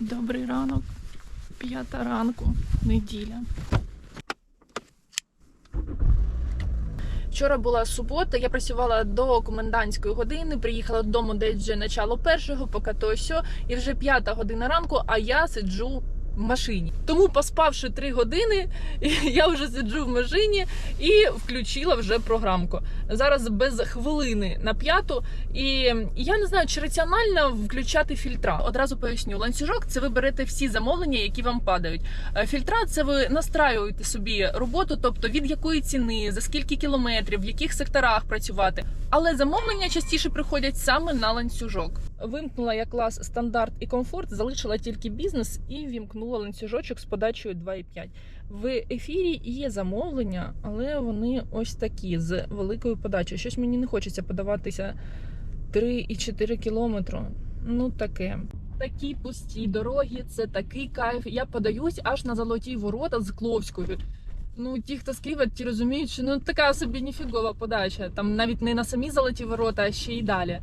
Добрий ранок, п'ята ранку, неділя. Вчора була субота, я працювала до комендантської години, приїхала додому десь вже начало першого, поки то сьо, і вже п'ята година ранку, а я сиджу в машині. Тому, поспавши три години, я вже сиджу в машині і включила вже програмку. Зараз без хвилини на п'яту. І я не знаю, чи раціонально включати фільтра. Одразу поясню. Ланцюжок це ви берете всі замовлення, які вам падають. Е, Фільтра це ви настраюєте собі роботу, тобто від якої ціни, за скільки кілометрів, в яких секторах працювати. Але замовлення частіше приходять саме на ланцюжок. Вимкнула я клас стандарт і комфорт, залишила тільки бізнес і вімкнула ланцюжочок з подачею 2,5. В ефірі є замовлення, але вони ось такі з великою подачею. Щось мені не хочеться подаватися 3,4 кілометру. Ну таке. Такі пусті дороги, це такий кайф. Я подаюсь аж на золоті ворота з Кловською. Ну, ті, хто з Києва, ті розуміють, що ну така собі ніфігова подача. Там навіть не на самі золоті ворота, а ще й далі.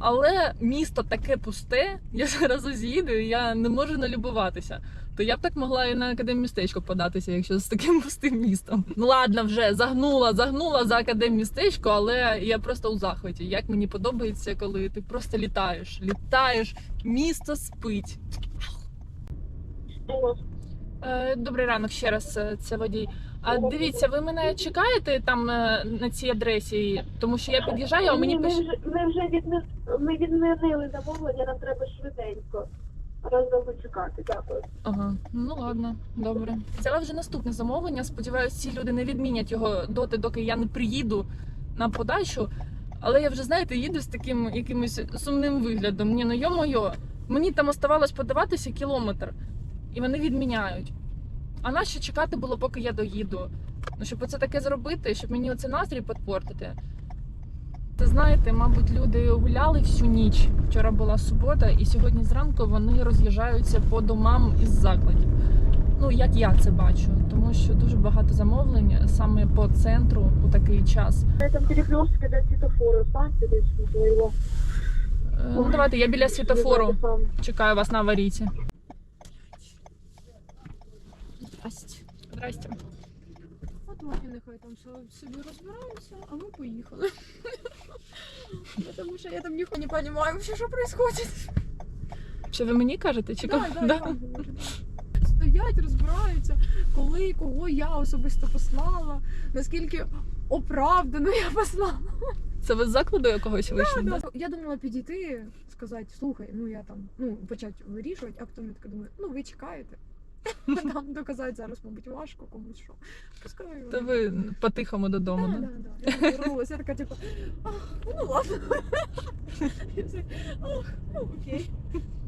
Але місто таке пусте, я зараз з'їду, і я не можу налюбуватися. То я б так могла і на академмістечко податися, якщо з таким пустим містом. Ну ладно, вже загнула, загнула за академмістечко, але я просто у захваті. Як мені подобається, коли ти просто літаєш, літаєш, місто спить. Е, Добрий ранок ще раз, е, це водій. А дивіться, ви мене чекаєте там е, на цій адресі, тому що я під'їжджаю, а мені Ні, ми пише. вже, ми вже відмі... ми відмінили замовлення, нам треба швиденько. Раз довго чекати, дякую. Ага, ну ладно, добре. Це вже наступне замовлення. Сподіваюся, ці люди не відмінять його доти, доки я не приїду на подачу. Але я вже знаєте, їду з таким якимось сумним виглядом. Ні, ну йо-моє, мені там оставалось подаватися кілометр, і вони відміняють. А нащо чекати було, поки я доїду? Ну, щоб оце таке зробити, щоб мені оце настрій підпортити. Це знаєте, мабуть, люди гуляли всю ніч. Вчора була субота, і сьогодні зранку вони роз'їжджаються по домам із закладів. Ну, як я це бачу, тому що дуже багато замовлень саме по центру у такий час. На этом перекрестке до світофору станьте десь. Е, Ну, давайте, я біля світофору чекаю вас на аварійці. Здрасте. От вони нехай там собі розбираються, а ми поїхали. Тому що я там ніхто не розумію, вообще, що відбувається. Що ви мені кажете? Чи? Да, да, да. Стоять, розбираються, коли кого я особисто послала, наскільки оправдано я послала. Це ви з закладу якогось вийшли? да? Да, Я думала підійти, сказати, слухай, ну я там, ну почати вирішувати, а потім я така думаю, ну ви чекаєте. Там доказати зараз, мабуть, важко комусь що. Пускай. То ви по-тихому додому, Да, да? да, да. Я повернулася, я така, типу, «Ах, ну ладно. Я все, «Ах, ну окей.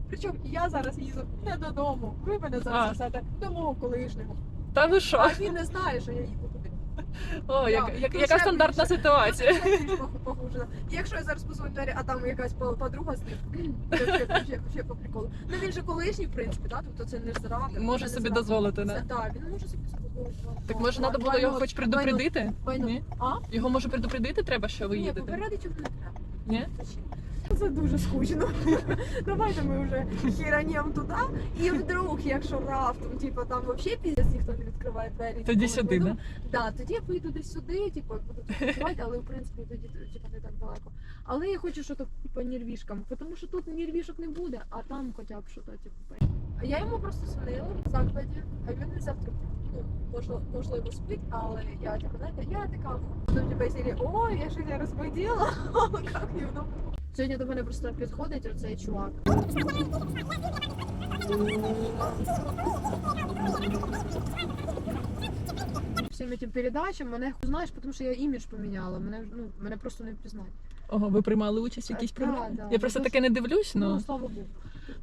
Причому я зараз їду не додому. Ви мене А. зараз несете до мого колишнього. Та ви що? А він не знає, що я їду. О, як, Да, як, яка стандартна більше. ситуація? Це більш пох- похоже на- І Якщо я зараз позвоню двері, а там якась по- подруга з ним, то ще, ще, ще по приколу. Ну він же колишній, в принципі, да? тобто це не зрада. Може не собі дозволити, да? Так, він може собі дозволити. Так може треба було його хоч предупредити? Ні? А? Його може предупредити треба, що ви Ні, попередити його не треба. Ні? Це дуже скучно. Давайте ми вже хіранем туди. І вдруг, якщо раптом, типу, там взагалі піздець ніхто не відкриває двері. Тоді сюди, не да? Да, тоді я поїду десь сюди, типу, буду працювати, але в принципі тоді типу, не так далеко. Але я хочу щось по нервішкам, тому що тут нервішок не буде, а там хоча б щось, типу. А Я йому просто дзвонила в закладі, а він не завтра. Ну, можливо, можливо, спить, але я типу, знаєте, я така до тебе сірі, ой, я щось я розбудила, як його. Сьогодні до мене просто підходить оцей чувак. Всім цим передачам мене знаєш, тому що я імідж поміняла. Мене ну мене просто не впізнають. Ого, ви приймали участь в якійсь програмі? да. Я просто таке не дивлюсь, Ну, ну. слава Богу.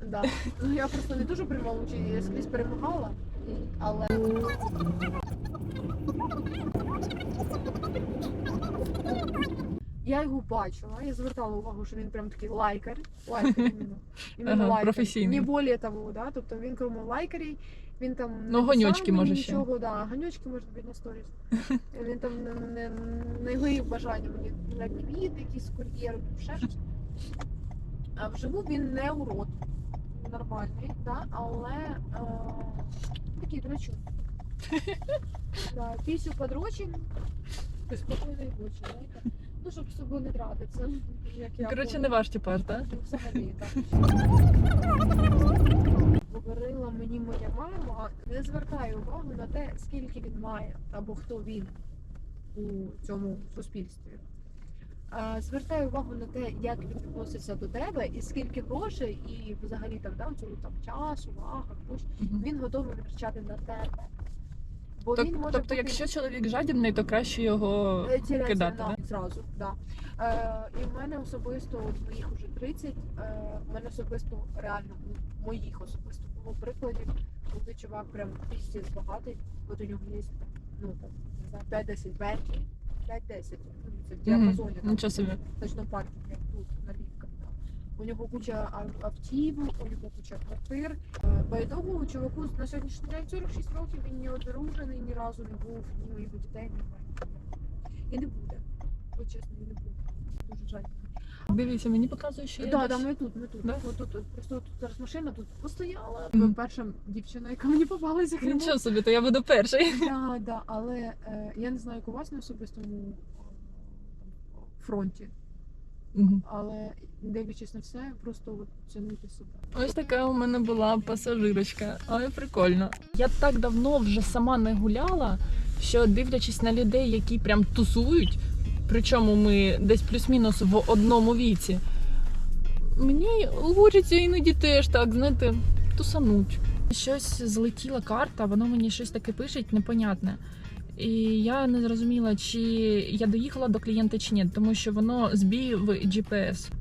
Да. Ну я просто не дуже приймала участь, я скрізь перемагала, але я його бачила, я звертала увагу, що він прям такий лайкер. Лайкер іменно. Іменно Ага, лайкер. професійний. Не більше того, да? Тобто він крім лайкерів, він там Ну, мені може, ще. нічого, да, ганьочки можуть бути на сторіс. Він там не, не, не горів бажання мені на квіти, якісь кур'єри, ще щось. А вживу він не урод. нормальний, да, але е, такий драчун. Да, пісю подрочим, спокійний очі, знаєте. Ну, щоб собою не тратитися. Як я Коротше, не ваш так? Ну, Взагалі, так. Говорила мені моя мама, не звертай увагу на те, скільки він має, або хто він у цьому суспільстві. А, Звертай увагу на те, як він відноситься до тебе, і скільки грошей, і взагалі так, да, цього там час, увага, гроші, він готовий витрачати на тебе. Бо Тоб- він може Тобто, бути- якщо чоловік жадібний, то краще його Е, кидати, да, зразу, да. Е, і в мене особисто, от моїх уже 30, е, в мене особисто реально у моїх особисто було прикладів, коли чувак прям піздець багатий, от у нього є ну там, не знаю, 5-10 бентлі, 5-10, ну, це в діапазоні. там, Нічого собі. Точно паркінг, як тут, на лівках. Да. У нього куча ав- автівок, у нього куча квартир. Е, По ітогу чуваку на сьогоднішній день 46 років, він не одружений, ні разу не був, ні його дітей немає. І не буде. От чесно, і не буде. Дуже жаль. Дивіться, мені показує, що я десь- да, ми тут, ми тут. Да? От тут, просто тут зараз машина тут постояла. Мгм. Перша дівчина, яка мені попалася Криму. Нічого собі, то я буду перший. Да, да, але е, я не знаю, як у вас на особистому е, фронті. Мгм. Але дивлячись на все, просто от цінуйте себе. Ось така у мене була пасажирочка. Ой, прикольно. Я так давно вже сама не гуляла, що дивлячись на людей, які прям тусують, причому ми десь плюс-мінус в одному віці. Мені хочеться іноді теж так, знаєте, тусануть. Щось злетіла карта, воно мені щось таке пише, непонятне. І я не зрозуміла, чи я доїхала до клієнта чи ні, тому що воно збій в GPS.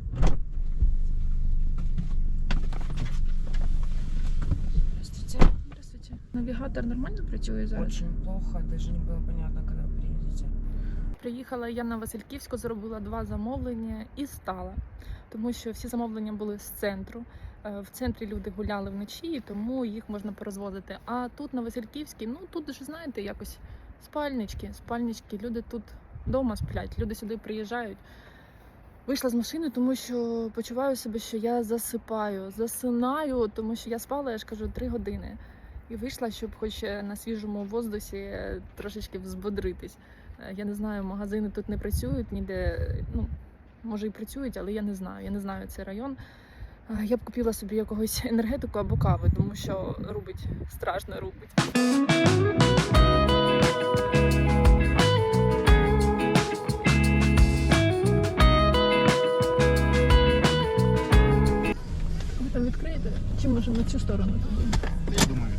Здравствуйте. Здравствуйте. Навігатор нормально працює зараз? Очень плохо, даже не было понятно, когда приедете. Приїхала я на Васильківську, зробила два замовлення і стала. Тому що всі замовлення були з центру. Е, В центрі люди гуляли вночі, тому їх можна порозвозити. А тут на Васильківській, ну тут ж знаєте, якось спальнички, спальнички. Люди тут вдома сплять, люди сюди приїжджають. Вийшла з машини, тому що почуваю себе, що я засипаю, засинаю, тому що я спала, я ж кажу, три години. І вийшла, щоб хоч е, на свіжому воздусі е, трошечки взбодритись. Е, Я не знаю, магазини тут не працюють ніде. Ну, може і працюють, але я не знаю. Я не знаю цей район. Я б купила собі якогось енергетику або кави, тому що робить страшно робить. На цю сторону? Я думаю.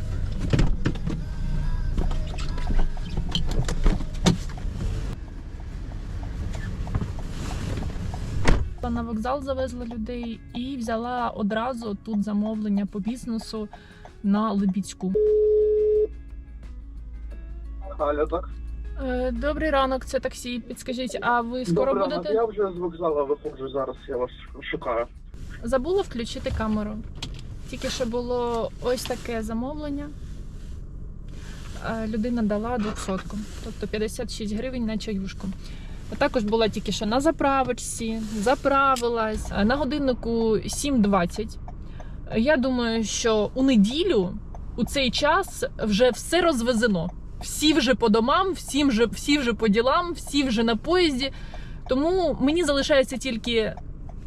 На вокзал завезла людей і взяла одразу тут замовлення по бізнесу на Либіцьку. Аля, так? Е, Добрий ранок, це таксі. Підскажіть, а ви скоро Добре, будете? Я вже з вокзалу виходжу зараз, я вас шукаю. Забула включити камеру. Тільки що було ось таке замовлення. Е, Людина дала 200, тобто 56 гривень на чаюшку. А Також була тільки що на заправочці, заправилась Е, на годиннику 7.20. Е, Я думаю, що у неділю у цей час вже все розвезено. Всі вже по домам, всі вже, всі вже по ділам, всі вже на поїзді. Тому мені залишається тільки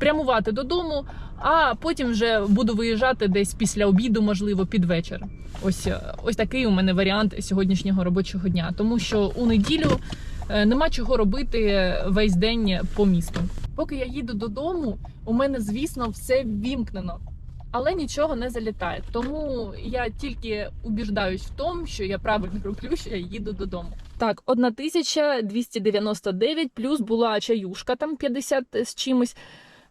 прямувати додому, а потім вже буду виїжджати десь після обіду, можливо, під вечір. Ось, е, ось такий у мене варіант сьогоднішнього робочого дня, тому що у неділю е, нема чого робити весь день по місту. Поки я їду додому, у мене, звісно, все ввімкнено. Але нічого не залітає. Тому я тільки убіждаюсь в тому, що я правильно роблю, що я їду додому. Так, 1299, плюс була чаюшка там 50 з чимось.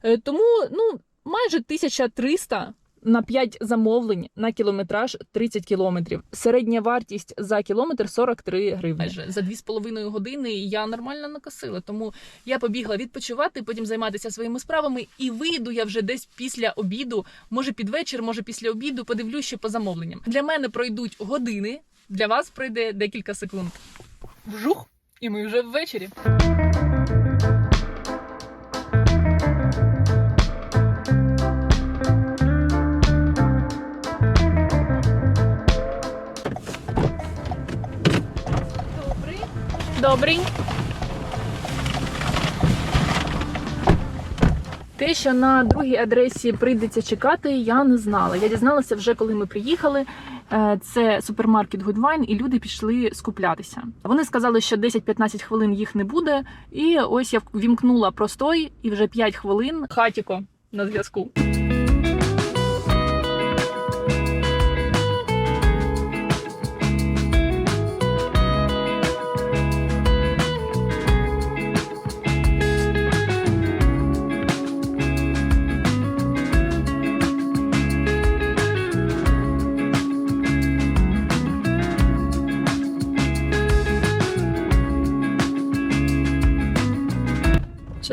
Е, Тому ну, майже 1300 на 5 замовлень на кілометраж 30 кілометрів. Середня вартість за кілометр 43 гривні. Майже за 2,5 години я нормально накосила. Тому я побігла відпочивати, потім займатися своїми справами. І вийду я вже десь після обіду, може під вечір, може після обіду. Подивлюсь ще по замовленням. Для мене пройдуть години, для вас пройде декілька секунд. Вжух, і ми вже ввечері. Добрий. Те, що на другій адресі прийдеться чекати, я не знала. Я дізналася вже, коли ми приїхали. Е, Це супермаркет Goodwine, і люди пішли скуплятися. Вони сказали, що 10-15 хвилин їх не буде. І ось я вімкнула простой, і вже 5 хвилин хатіко на зв'язку.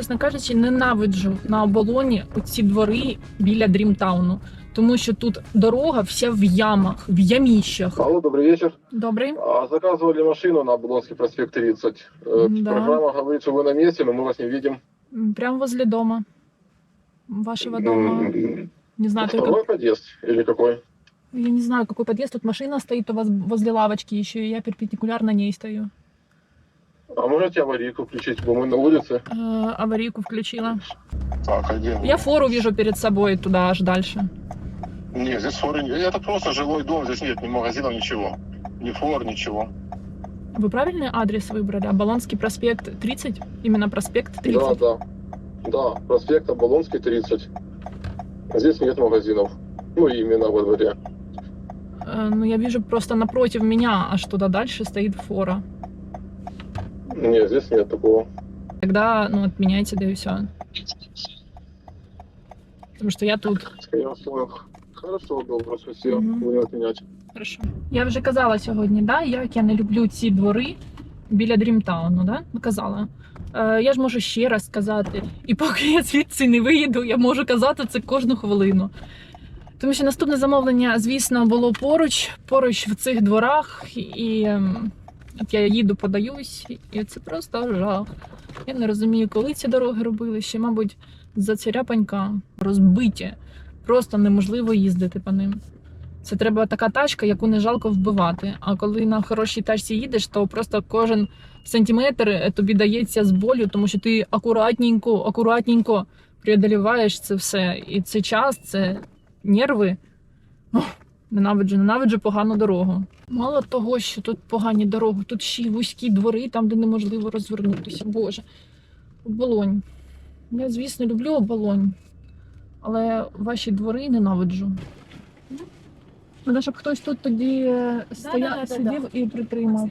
Чесно кажучи, ненавиджу на оболоні оці двори біля Дрімтауну, тому що тут дорога вся в ямах, в яміщах. Алло, добрый вечер. Добрий. А, Заказывали машину на Облонский проспект 30. Э, Да. Программа говорит, что вы на месте, но мы вас не видим. М, Прямо возле дома. Вашего дома. М, Не знаю, только Второй подъезд или какой? я не знаю, какой подъезд. Тут машина стоит у вас возле лавочки еще, и я перпендикулярно ней стою. А можете аварийку включить, бо мы на улице? Э, аварийку включила. Так, а где вы? Я фору вижу перед собой туда аж дальше. Нет, здесь форы нет. Это просто жилой дом, здесь нет ни магазинов, ничего. Ни фор, ничего. Вы правильный адрес выбрали? Оболонский проспект 30? Именно проспект 30? Да, да. Да, проспект Оболонский 30. Здесь нет магазинов. Ну, именно во дворе. Э, ну, я вижу просто напротив меня, аж туда дальше стоит фора. Нет, здесь нет такого. Тогда, ну, отменяйте, да и все. Потому что я тут. Я понял. Хорошо, добро, спасибо. Мгм. Будем отменять. Хорошо. Я вже казала сьогодні, да, як я не люблю ці двори біля Дрімтауну, да? Ну, казала. Е, я ж можу ще раз сказати. І поки я звідси не виїду, я можу казати це кожну хвилину. Тому що наступне замовлення, звісно, було поруч, поруч в цих дворах, і ем, от я їду, подаюсь, і це просто жах. Я не розумію, коли ці дороги робили, ще, мабуть, за царяпанька розбиті. Просто неможливо їздити по ним. Це треба така тачка, яку не жалко вбивати. А коли на хорошій тачці їдеш, то просто кожен сантиметр е, тобі дається з болю, тому що ти акуратненько, акуратненько преодоліваєш це все. І це час, це нерви. Ненавиджу, ненавиджу погану дорогу. Мало того, що тут погані дороги, тут ще й вузькі двори, там, де неможливо розвернутися. Боже. Оболонь. Я, звісно, люблю оболонь, але ваші двори ненавиджу. Треба, щоб хтось тут тоді е, стояв, сидів і притримав.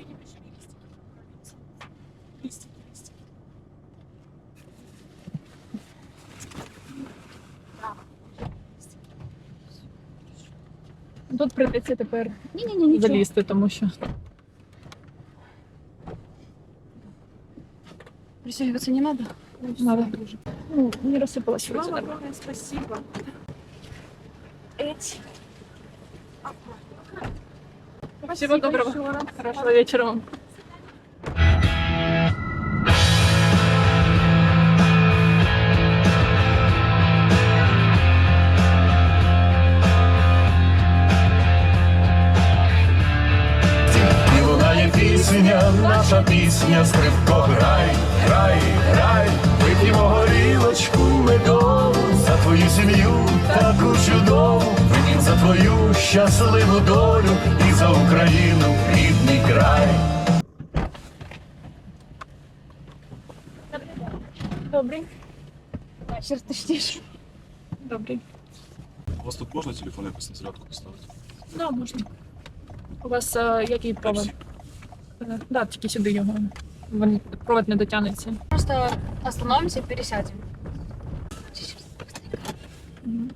Тут прийдеться тепер Ні-ні-ні, нічого. залізти, тому що Присягиваться не надо? Надо. ну, не розсипалась вроді Мама, нормально. огромное спасибо. Эти. Всего доброго. еще раз. Хорошего вечора вам. Пісня, наша пісня, скрипко грай, грай, грай, вип'ємо горілочку медову за твою сім'ю таку чудову, вип'ємо за твою щасливу долю і за Україну рідний край. Добрий. Вечер, ты ждешь. Добрий. У вас тут можна телефон якось на зарядку поставити? Да, можна. У вас е, який провод? Да, тільки сюди його. Він- Провод не дотягнеться. Просто остановимся и пересядем. Мгм.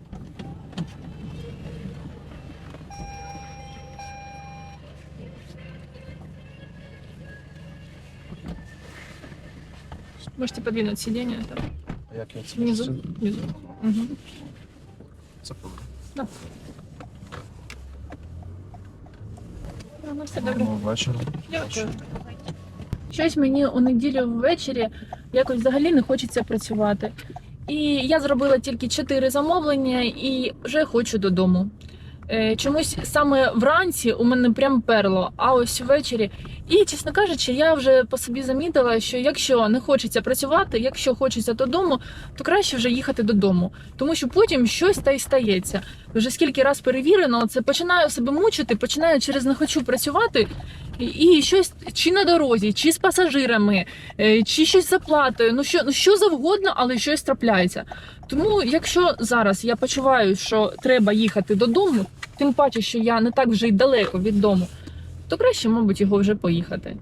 Можете подвинуть сиденье там, А як я це внизу. внизу. Угу. Це правда. Ну, все добре. Вечора. Дякую. Щось мені у неділю ввечері якось взагалі не хочеться працювати. І я зробила тільки чотири замовлення і вже хочу додому. Е, Чомусь саме вранці у мене прям перло, а ось ввечері. І, чесно кажучи, я вже по собі замітила, що якщо не хочеться працювати, якщо хочеться додому, то краще вже їхати додому, тому що потім щось та й стається. Вже скільки раз перевірено, це починаю себе мучити, починаю через не хочу працювати, і- щось чи на дорозі, чи з пасажирами, е, чи щось заплатою. Ну що, ну що завгодно, але щось трапляється. Тому, якщо зараз я почуваю, що треба їхати додому, тим паче, що я не так вже й далеко від дому, то краще, мабуть, його вже поїхати.